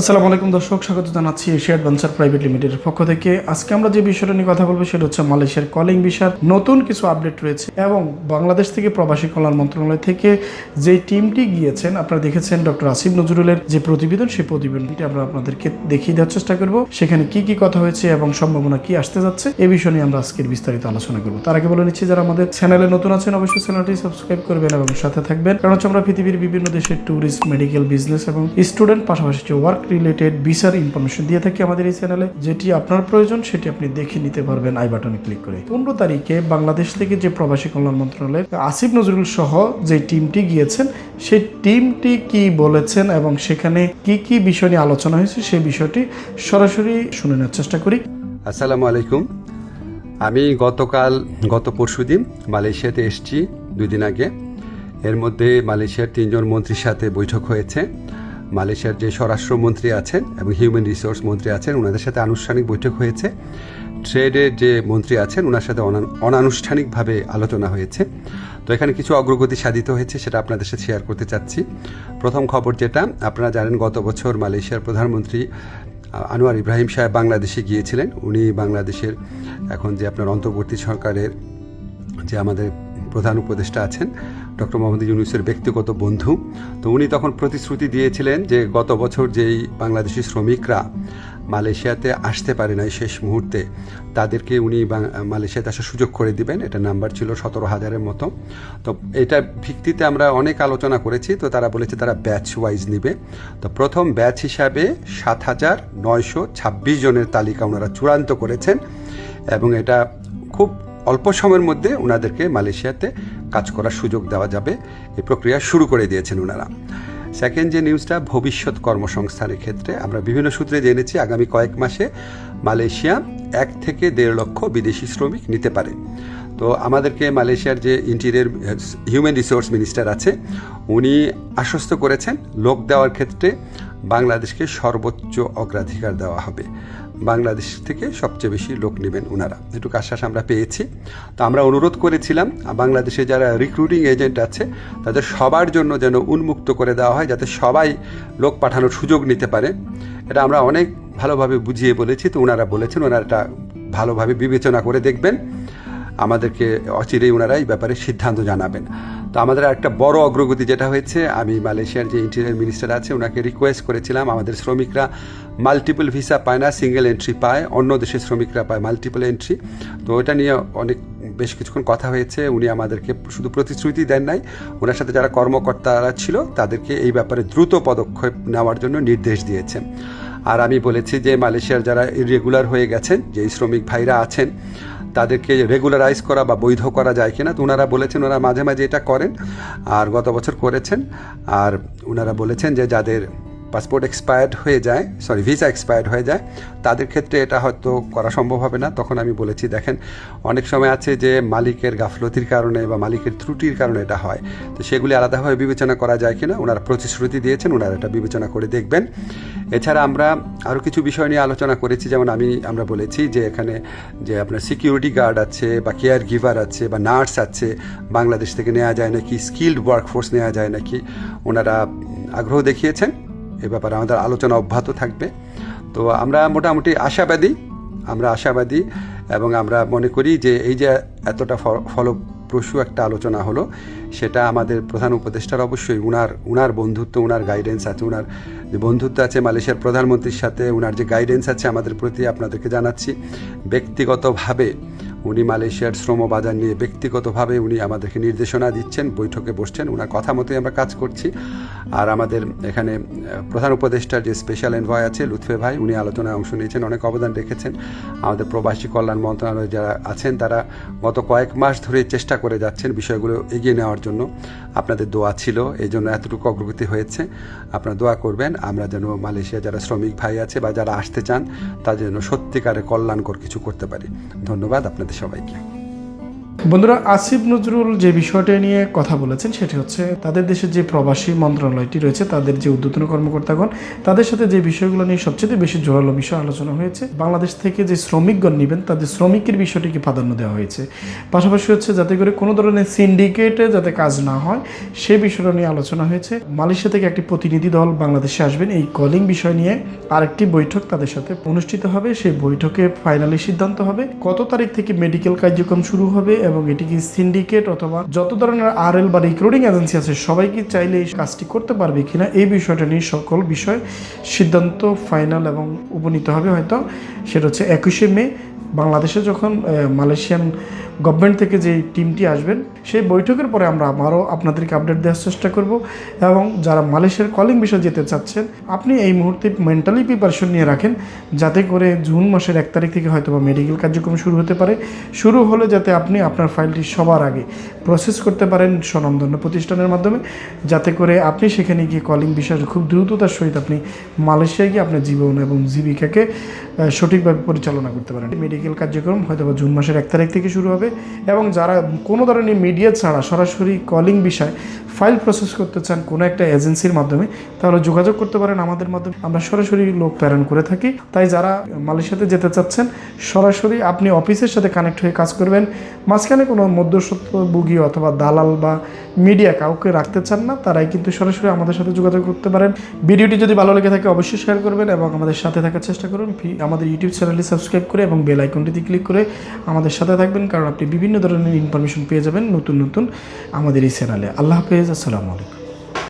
আসসালামু আলাইকুম দর্শক, স্বাগত জানাচ্ছি এশিয়া অ্যাডভেঞ্চার প্রাইভেট লিমিটেডের পক্ষ থেকে। আজকে আমরা যে বিষয়টা নিয়ে কথা বলব সেটা হচ্ছে মালয়েশিয়ার কলিং ভিসার নতুন কিছু আপডেট রয়েছে এবং বাংলাদেশ থেকে প্রবাসী কল্যাণ মন্ত্রণালয় থেকে যে টিমটি গিয়েছেন, আপনারা দেখেছেন ডক্টর আসিফ নজরুলের যে প্রতিবেদন, সেই প্রতিবেদনটি আমরা আপনাদেরকে দেখিয়ে দেওয়ার চেষ্টা করব। সেখানে কি কি কথা হয়েছে এবং সম্ভাবনা কি আসতে যাচ্ছে এই বিষয় নিয়ে আমরা আজকের বিস্তারিত আলোচনা করব। তার আগে বলে নিচ্ছি, যারা আমাদের চ্যানেলে নতুন আছেন, অবশ্যই চ্যানেলটি সাবস্ক্রাইব করবেন এবং সাথে থাকবেন। কারণ হচ্ছে আমরা পৃথিবীর বিভিন্ন দেশের ট্যুরিস্ট, মেডিকেল, বিজনেস এবং স্টুডেন্ট, পাশাপাশি যে ওয়ার্ক রিলেটেড ভিসার ইনফরমেশন দিয়ে থাকি আমাদের এই চ্যানেলে যেটি আপনার প্রয়োজন, সেটি আপনি দেখে নিতে পারবেন আই বাটনে ক্লিক করে। পনেরো তারিখে বাংলাদেশ থেকে যে প্রবাসী কল্যাণ মন্ত্রণালয়ের আসিফ নজরুল সহ যে টিমটি গিয়েছেন, সেই টিমটি কি বলেছেন এবং সেখানে কি কি বিষয় নিয়ে আলোচনা হয়েছে, সেই বিষয়টি সরাসরি শুনে নেওয়ার চেষ্টা করি। আসসালামু আলাইকুম। আমি গতকাল, গত পরশুদিন মালয়েশিয়াতে এসেছি দুই দিন আগে। এর মধ্যে মালয়েশিয়ার তিনজন মন্ত্রীর সাথে বৈঠক হয়েছে। মালয়েশিয়ার যে স্বরাষ্ট্রমন্ত্রী আছেন এবং হিউম্যান রিসোর্স মন্ত্রী আছেন ওনাদের সাথে আনুষ্ঠানিক বৈঠক হয়েছে। ট্রেডের যে মন্ত্রী আছেন ওনার সাথে অনানুষ্ঠানিকভাবে আলোচনা হয়েছে। তো এখানে কিছু অগ্রগতি সাধিত হয়েছে, সেটা আপনাদের সাথে শেয়ার করতে চাচ্ছি। প্রথম খবর যেটা, আপনারা জানেন গত বছর মালয়েশিয়ার প্রধানমন্ত্রী আনোয়ার ইব্রাহিম সাহেব বাংলাদেশে গিয়েছিলেন। উনি বাংলাদেশের এখন যে আপনার অন্তর্বর্তী সরকারের যে আমাদের প্রধান উপদেষ্টা আছেন ডক্টর মোহাম্মদ ইউনুসের ব্যক্তিগত বন্ধু। তো উনি তখন প্রতিশ্রুতি দিয়েছিলেন যে গত বছর যেই বাংলাদেশি শ্রমিকরা মালয়েশিয়াতে আসতে পারে নাই শেষ মুহূর্তে, তাদেরকে উনি মালয়েশিয়াতে আসার সুযোগ করে দিবেন। এটা নাম্বার ছিল সতেরো হাজারের মতো। তো এটা ভিত্তিতে আমরা অনেক আলোচনা করেছি। তো তারা বলেছে তারা ব্যাচ ওয়াইজ নিবে। তো প্রথম ব্যাচ হিসাবে সাত হাজার নয়শো ছাব্বিশ জনের তালিকা ওনারা চূড়ান্ত করেছেন এবং এটা খুব অল্প সময়ের মধ্যে ওনাদেরকে মালয়েশিয়াতে কাজ করার সুযোগ দেওয়া যাবে। এই প্রক্রিয়া শুরু করে দিয়েছেন ওনারা সেকেন্ড যে নিউজটা ভবিষ্যৎ কর্মসংস্থানের ক্ষেত্রে আমরা বিভিন্ন সূত্রে জেনেছি আগামী কয়েক মাসে মালয়েশিয়া এক থেকে দেড় লক্ষ বিদেশি শ্রমিক নিতে পারে। তো আমাদেরকে মালয়েশিয়ার যে ইন্টিরিয়ার হিউম্যান রিসোর্স মিনিস্টার আছে, উনি আশ্বস্ত করেছেন, লোক দেওয়ার ক্ষেত্রে বাংলাদেশকে সর্বোচ্চ অগ্রাধিকার দেওয়া হবে। বাংলাদেশ থেকে সবচেয়ে বেশি লোক নেবেন ওনারা। এটুকু আশ্বাস আমরা পেয়েছি। তো আমরা অনুরোধ করেছিলাম বাংলাদেশে যারা রিক্রুটিং এজেন্ট আছে, তাদের সবার জন্য যেন উন্মুক্ত করে দেওয়া হয়, যাতে সবাই লোক পাঠানোর সুযোগ নিতে পারে। এটা আমরা অনেক ভালোভাবে বুঝিয়ে বলেছি, তো ওনারা বলেছেন, ওনারা এটা ভালোভাবে বিবেচনা করে দেখবেন। আমাদেরকে অচিরেই ওনারা এই ব্যাপারে সিদ্ধান্ত জানাবেন। তো আমাদের একটা বড় অগ্রগতি যেটা হয়েছে, আমি মালয়েশিয়ার যে ইন্টেরিয়ার মিনিস্টার আছে, ওনাকে রিকোয়েস্ট করেছিলাম, আমাদের শ্রমিকরা মাল্টিপল ভিসা পায় না সিঙ্গেল এন্ট্রি পায়, অন্য দেশের শ্রমিকরা পায় মাল্টিপল এন্ট্রি তো এটা নিয়ে অনেক, বেশ কিছুক্ষণ কথা হয়েছে, উনি আমাদেরকে শুধু প্রতিশ্রুতি দেন নাই, ওনার সাথে যারা কর্মকর্তারা ছিল, তাদেরকে এই ব্যাপারে দ্রুত পদক্ষেপ নেওয়ার জন্য নির্দেশ দিয়েছেন। আর আমি বলেছি যে মালয়েশিয়ার যারা ইরেগুলার হয়ে গেছেন যে শ্রমিক ভাইরা আছেন তাদেরকে রেগুলারাইজ করা বা বৈধ করা যায় কিনা, তো ওনারা বলেছেন ওনারা মাঝে মাঝে এটা করেন। আর গত বছর করেছেন। আর ওনারা বলেছেন যে যাদের পাসপোর্ট এক্সপায়ার্ড হয়ে যায় সরি ভিসা এক্সপায়ার্ড হয়ে যায়, তাদের ক্ষেত্রে এটা হয়তো করা সম্ভব হবে না। তখন আমি বলেছি, দেখেন, অনেক সময় আছে যে মালিকের গাফলতির কারণে বা মালিকের ত্রুটির কারণে এটা হয়। তো সেগুলি আলাদাভাবে বিবেচনা করা যায় কিনা, ওনারা প্রতিশ্রুতি দিয়েছেন, ওনারা এটা বিবেচনা করে দেখবেন। এছাড়া আমরা আরও কিছু বিষয় নিয়ে আলোচনা করেছি, যেমন আমি, আমরা বলেছি যে এখানে যে আপনার সিকিউরিটি গার্ড আছে বা কেয়ার গিভার আছে বা নার্স আছে, বাংলাদেশ থেকে নেওয়া যায় নাকি স্কিল্ড ওয়ার্কফোর্স নেওয়া যায় নাকি, ওনারা আগ্রহ দেখিয়েছেন। এ ব্যাপারে আমাদের আলোচনা অব্যাহত থাকবে। তো আমরা মোটামুটি আশাবাদী, আমরা আশাবাদী এবং আমরা মনে করি যে এই যে এতটা ফলপ্রসূ একটা আলোচনা হলো, সেটা আমাদের প্রধান উপদেষ্টার অবশ্যই উনার উনার বন্ধুত্ব, উনার গাইডেন্স আছে, উনার যে বন্ধুত্ব আছে মালয়েশিয়ার প্রধানমন্ত্রীর সাথে, উনার যে গাইডেন্স আছে আমাদের প্রতি আপনাদেরকে জানাচ্ছি। ব্যক্তিগতভাবে উনি মালয়েশিয়ার শ্রম বাজার নিয়ে ব্যক্তিগতভাবে উনি আমাদেরকে নির্দেশনা দিচ্ছেন, বৈঠকে বসছেন ওনার কথা মতোই আমরা কাজ করছি। আর আমাদের এখানে প্রধান উপদেষ্টার যে স্পেশাল এনভয় আছে, লুৎফে ভাই, উনি আলোচনায় অংশ নিয়েছেন, অনেক অবদান রেখেছেন। আমাদের প্রবাসী কল্যাণ মন্ত্রণালয়ে যারা আছেন, তারা গত কয়েক মাস ধরে চেষ্টা করে যাচ্ছেন বিষয়গুলো এগিয়ে নেওয়ার জন্য। আপনাদের দোয়া ছিল এই জন্য এতটুকু অগ্রগতি হয়েছে। আপনারা দোয়া করবেন, আমরা যেন মালয়েশিয়া যারা শ্রমিক ভাই আছে বা যারা আসতে চান, তাদের জন্য সত্যিকারে কল্যাণকর কিছু করতে পারি। ধন্যবাদ আপনাদের। সবাইকে। বন্ধুরা, আসিফ নজরুল যে বিষয়টা নিয়ে কথা বলেছেন, সেটি হচ্ছে তাদের দেশে যে প্রবাসী মন্ত্রণালয়টি রয়েছে, তাদের যে উদ্যোতন কর্মকর্তাগণ, তাদের সাথে যে বিষয়গুলো নিয়ে সবচেয়ে বেশি জোরালো বিষয় আলোচনা হয়েছে, বাংলাদেশ থেকে যে শ্রমিকগণ নেবেন, তাদের শ্রমিকের বিষয়টিকে প্রাধান্য দেওয়া হয়েছে। পাশাপাশি হচ্ছে যাতে করে কোনো ধরনের সিন্ডিকেটে যাতে কাজ না হয়, সে বিষয়টা নিয়ে আলোচনা হয়েছে। মালয়েশিয়া থেকে একটি প্রতিনিধি দল বাংলাদেশে আসবেন, এই কলিং বিষয় নিয়ে আরেকটি বৈঠক তাদের সাথে অনুষ্ঠিত হবে, সেই বৈঠকে ফাইনালি সিদ্ধান্ত হবে। কত তারিখ থেকে মেডিকেল কার্যক্রম শুরু হবে এবং এটি কি সিন্ডিকেট অথবা যত ধরনের আর এল বা রিক্রুটিং এজেন্সি আছে সবাই কি চাইলে এই কাজটি করতে পারবে কিনা, এই বিষয়টা নিয়ে সকল বিষয় সিদ্ধান্ত ফাইনাল এবং উপনীত হবে হয়তো। সেটা হচ্ছে একুশে মে, বাংলাদেশে যখন মালয়েশিয়ান গভর্নমেন্ট থেকে যে টিমটি আসবেন, সেই বৈঠকের পরে আমরা আবারও আপনাদেরকে আপডেট দেওয়ার চেষ্টা করব এবং যারা মালয়েশিয়ার কলিং বিষয়ে যেতে চাচ্ছেন, আপনি এই মুহূর্তে মেন্টালি প্রিপারেশন নিয়ে রাখেন যাতে করে জুন মাসের এক তারিখ থেকে হয়তো বা মেডিকেল কার্যক্রম শুরু হতে পারে। শুরু হলে যাতে আপনি আপনার ফাইলটি সবার আগে প্রসেস করতে পারেন স্বনামধন্য প্রতিষ্ঠানের মাধ্যমে, যাতে করে আপনি সেখানে গিয়ে কলিং বিষয়ে খুব দ্রুততার সহিত আপনি মালয়েশিয়ায় গিয়ে আপনার জীবন এবং জীবিকাকে সঠিকভাবে পরিচালনা করতে পারেন। মেডিকেল কার্যক্রম হয়তো বা জুন মাসের এক তারিখ থেকে শুরু হবে। এবং যারা কোনো ধরনের মিডিয়া ছাড়া সরাসরি কলিং বিষয় ফাইল প্রসেস করতে চান কোনো একটা এজেন্সির মাধ্যমে, তাহলে যোগাযোগ করতে পারেন আমাদের মাধ্যমে। আমরা সরাসরি লোক প্রেরণ করে থাকি। তাই যারা মালয়েশিয়াতে যেতে চাচ্ছেন, সরাসরি আপনি অফিসের সাথে কানেক্ট হয়ে কাজ করবেন। মাঝখানে কোনো মধ্যস্বত্ব বুগি অথবা দালাল বা মিডিয়া কাউকে রাখতে চান না, তারাই কিন্তু সরাসরি আমাদের সাথে যোগাযোগ করতে পারেন। ভিডিওটি যদি ভালো লেগে থাকে অবশ্যই শেয়ার করবেন এবং আমাদের সাথে থাকার চেষ্টা করুন। আমাদের ইউটিউব চ্যানেলটি সাবস্ক্রাইব করে এবং বেল আইকনটিতে ক্লিক করে আমাদের সাথে থাকবেন, কারণ আপনি বিভিন্ন ধরনের ইনফরমেশন পেয়ে যাবেন নতুন নতুন আমাদের এই চ্যানেলে আল্লাহ হাফেজ, আসসালামু আলাইকুম।